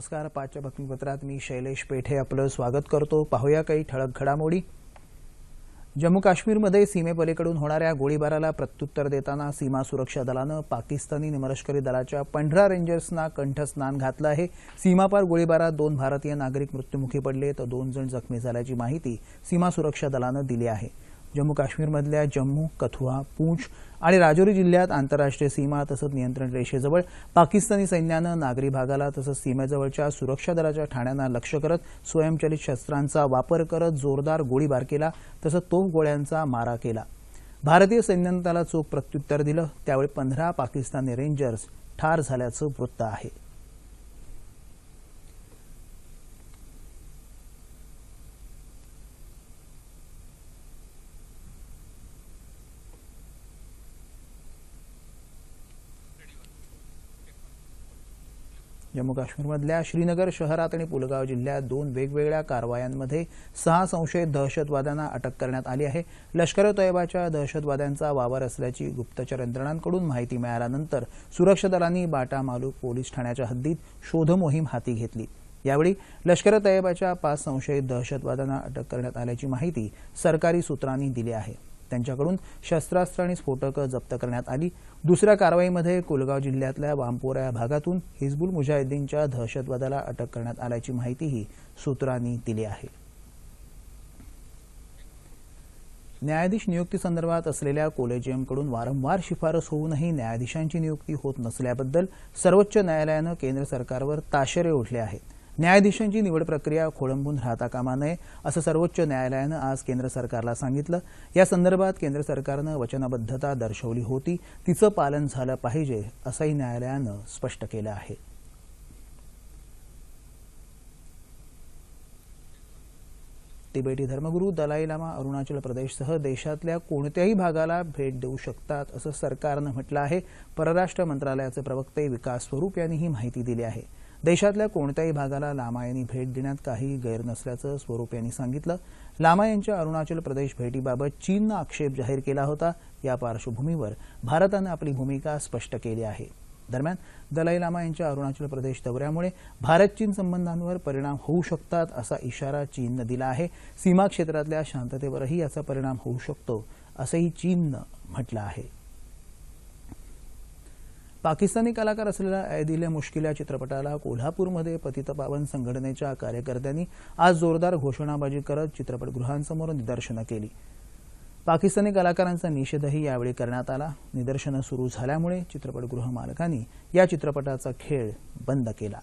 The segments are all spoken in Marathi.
नमस्कार पाचच्या बातमीपत्रात मी शैलेश पेठे आपलं स्वागत करतो. पाहूया काही ठळक घडामोडी. जम्मू काश्मीरमध्ये सीमेपलीकडून होणाऱ्या गोळीबाराला प्रत्युत्तर देताना सीमा सुरक्षा दलानं पाकिस्तानी निमलष्करी दलाच्या पंधरा रेंजर्सना कंठस्नान घातलं आहे. सीमापार गोळीबारात दोन भारतीय नागरिक मृत्युमुखी पडले तर दोन जण जखमी झाल्याची माहिती सीमा सुरक्षा दलानं दिली आहे. जम्मू काश्मीरमधल्या जम्मू कथुआ पूंछ आणि राजौरी जिल्ह्यात आंतरराष्ट्रीय सीमा तसंच नियंत्रण रेषेजवळ पाकिस्तानी सैन्यानं नागरी भागाला तसंच सीमेजवळच्या सुरक्षा दलाच्या ठाण्यांना लक्ष्य करत स्वयंचलित शस्त्रांचा वापर करत जोरदार गोळीबार केला तसंच तोफगोळ्यांचा मारा केला. भारतीय सैन्यानं त्याला चोख प्रत्युत्तर दिलं. त्यावेळी पंधरा पाकिस्तानी रेंजर्स ठार झाल्याचं वृत्त आहे. जम्मू काश्मीरमधल्या श्रीनगर शहरात आणि पुलगाव जिल्ह्यात दोन वेगवेगळ्या कारवायांमध्ये सहा संशयित दहशतवाद्यांना अटक करण्यात आली आहे. लष्कर तयबाच्या दहशतवाद्यांचा वावर असल्याची गुप्तचर यंत्रणांकडून माहिती मिळाल्यानंतर सुरक्षा दलांनी बाटा मालूक पोलीस ठाण्याच्या हद्दीत शोधमोहीम हाती घेतली. यावेळी लष्कर तयबाच्या पाच संशयित दहशतवाद्यांना अटक करण्यात आल्याची माहिती सरकारी सूत्रांनी दिली आहे. त्यांच्याकडून शस्त्रास्त्र आणि स्फोटकं जप्त करण्यात आली. दुसऱ्या कारवाईमध्ये कुलगाव जिल्ह्यातल्या वामपोरा या भागातून हिजबुल मुजाहिद्दीनच्या दहशतवादाला अटक करण्यात आल्याची माहितीही सूत्रांनी दिली आहे. न्यायाधीश नियुक्तीसंदर्भात असलेल्या कोलेजियमकडून वारंवार शिफारस होऊनही न्यायाधीशांची नियुक्ती होत नसल्याबद्दल सर्वोच्च न्यायालयानं केंद्र सरकारवर ताशेरे ओढले आहेत. न्यायाधीशांची निवड प्रक्रिया खोळंबून राहता कामा नये असं सर्वोच्च न्यायालयानं आज केंद्र सरकारला सांगितलं. या संदर्भात केंद्र सरकारनं वचनबद्धता दर्शवली होती. तिचं पालन झालं पाहिजे असंही न्यायालयानं स्पष्ट केलं आहे. तिबेटी धर्मगुरू दलाई लामा अरुणाचल प्रदेशसह देशातल्या कोणत्याही भागाला भेट देऊ शकतात असं सरकारनं म्हटलं आहे. परराष्ट्र मंत्रालयाचे प्रवक्ते विकास स्वरूप यांनी ही माहिती दिली आहे. देशातल्या कोणत्याही भागाला लामा यांनी भेट देण्यात काही गैर नसल्याचं स्वरूप यांनी सांगितलं. लामा यांच्या अरुणाचल प्रदेश भेटीबाबत चीननं आक्षेप जाहीर केला होता. या पार्श्वभूमीवर भारतानं आपली भूमिका स्पष्ट केली आहे. दरम्यान दलाई लामा यांच्या अरुणाचल प्रदेश दौऱ्यामुळे भारत चीन संबंधांवर परिणाम होऊ शकतात असा इशारा चीननं दिला आहे. सीमा क्षेत्रातल्या शांततेवरही याचा परिणाम होऊ शकतो असंही चीननं म्हटलं आहे. पाकिस्तानी कलाकार असलेल्या ऐदिल मुश्किल या चित्रपटाला कोल्हापूरमध्ये पतितपावन संघटनेच्या कार्यकर्त्यांनी आज जोरदार घोषणाबाजी करत चित्रपटगृहांसमोर निदर्शनं केली. पाकिस्तानी कलाकारांचा निषेधही यावेळी करण्यात आला. निदर्शनं सुरू झाल्यामुळे चित्रपटगृह मालकांनी या चित्रपटाचा खेळ बंद केला.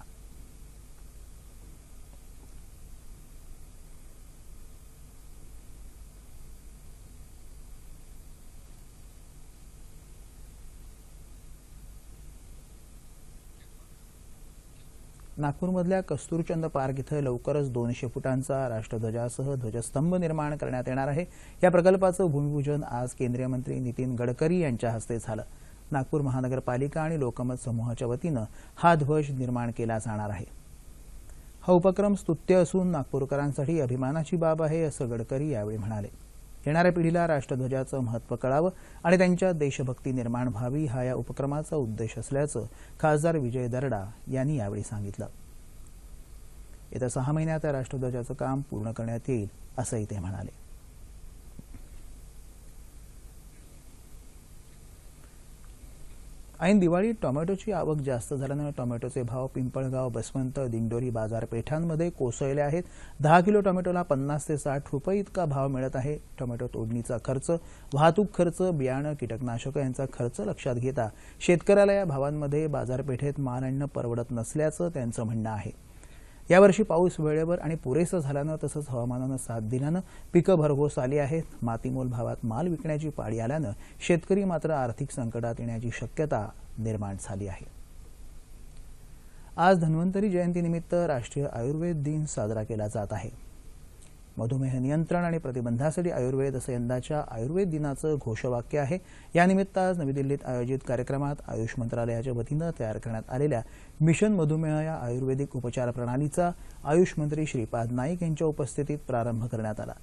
नागपूरमधल्या कस्तुरचंद पार्क इथं लवकरच दोनशे फुटांचा राष्ट्रध्वजासह ध्वजस्तंभ निर्माण करण्यात येणार आहे. या प्रकल्पाचं भूमिपूजन आज केंद्रीय मंत्री नितीन गडकरी यांच्या हस्ते झालं. नागपूर महानगरपालिका आणि लोकमत समूहाच्या वतीनं हा ध्वज निर्माण केला जाणार आहे. हा उपक्रम स्तुत्य असून नागपूरकरांसाठी अभिमानाची बाब आहे असं गडकरी यावेळी म्हणाले. येणाऱ्या पिढीला राष्ट्रध्वजाचं महत्त्व कळावं आणि त्यांच्या देशभक्ती निर्माण व्हावी हा या उपक्रमाचा उद्देश असल्याचं खासदार विजय दरडा यांनी यावेळी सांगितलं. येत्या सहा महिन्यात या राष्ट्रध्वजाचं काम पूर्ण करण्यात येईल असंही ते म्हणाले. ऐन दिवाळी टोमॅटोची आवक जास्त झाल्यानं टोमॅटोचे भाव पिंपळगाव बसवंत दिंडोरी बाजारपेठांमध्ये कोसळले आहेत. दहा किलो टोमॅटोला पन्नास ते साठ रुपये इतका भाव मिळत आहे. टोमॅटो तोडणीचा खर्च वाहतूक खर्च बियाणं कीटकनाशकं यांचा खर्च लक्षात घेता शेतकऱ्याला या भावांमध्ये बाजारपेठेत माल आणणं परवडत नसल्याचं त्यांचं म्हणणं आहे. यावर्षी पाऊस वेळेवर आणि पुरेसं झाल्यानं तसंच हवामानानं साथ दिल्यानं पिकं भरघोस आली आहेत. मातीमोल भावात माल विकण्याची पाळी आल्यानं शेतकरी मात्र आर्थिक संकटात येण्याची शक्यता निर्माण झाली आहे. आज धन्वंतरी जयंतीनिमित्त राष्ट्रीय आयुर्वेद दिन साजरा केला जात आहे. मधुमेह नियंत्रण आणि प्रतिबंधासाठी आयुर्वेद असं यंदाच्या आयुर्वेद दिनाचं घोषवाक्य आहे. यानिमित्त आज नवी दिल्लीत आयोजित कार्यक्रमात आयुष मंत्रालयाच्या वतीनं तयार करण्यात आलेल्या मिशन मधुमेह या आयुर्वेदिक उपचार प्रणालीचा आयुष मंत्री श्रीपाद नाईक यांच्या उपस्थितीत प्रारंभ करण्यात आला.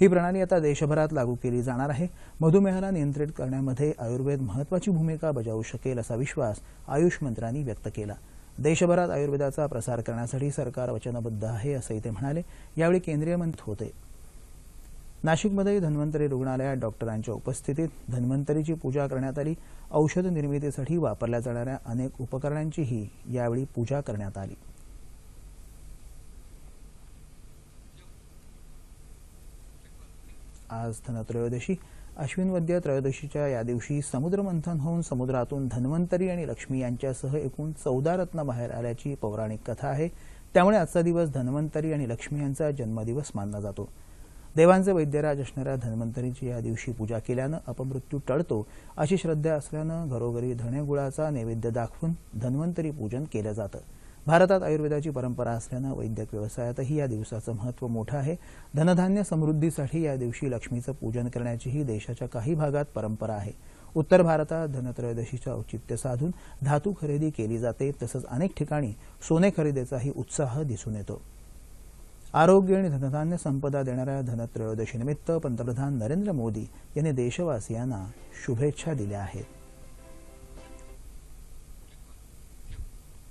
ही प्रणाली आता देशभरात लागू केली जाणार आहे. मधुमेहाला नियंत्रित करण्यामध्ये आयुर्वेद महत्वाची भूमिका बजावू शकेल असा विश्वास आयुष मंत्र्यांनी व्यक्त केला. देशभरात आयुर्वेदाचा प्रसार करण्यासाठी सरकार वचनबद्ध आहे असंही ते म्हणाले. यावेळी केंद्रीय मंत्री होते. नाशिकमध्ये धन्वंतरी रुग्णालयात डॉक्टरांच्या उपस्थितीत धन्वंतरीची पूजा करण्यात आली. औषध निर्मितीसाठी वापरल्या जाणाऱ्या अनेक उपकरणांचीही यावेळी पूजा करण्यात आली. आज धनत्रयोदशी. अश्विन वद्य त्रयोदशीच्या या दिवशी समुद्रमंथन होऊन समुद्रातून धन्वंतरी आणि लक्ष्मी यांच्यासह एकूण चौदा रत्न बाहेर आल्याची पौराणिक कथा आहे. त्यामुळे आजचा दिवस धन्वंतरी आणि लक्ष्मी यांचा जन्मदिवस मानला जातो. देवांचे वैद्यराज असणाऱ्या धन्वंतरीची या दिवशी पूजा केल्यानं अपमृत्यू टळतो अशी श्रद्धा असल्यानं घरोघरी धणेगुळाचा नैवेद्य दाखवून धन्वंतरी पूजन केलं जातं. भारतात आयुर्वेदाची परंपरा असल्यानं वैद्यक व्यवसायातही या दिवसाचं महत्त्व मोठं आहे. धनधान्य समृद्धीसाठी या दिवशी लक्ष्मीचं पूजन करण्याचीही देशाच्या काही भागात परंपरा आहे. उत्तर भारतात धनत्रयोदशीचं औचित्य साधून धातू खरेदी केली जाते तसंच अनेक ठिकाणी सोने खरेदीचाही उत्साह दिसून येतो. आरोग्य आणि धनधान्य संपदा देणाऱ्या धनत्रयोदशीनिमित्त पंतप्रधान नरेंद्र मोदी यांनी देशवासियांना शुभेच्छा दिल्या आहेत.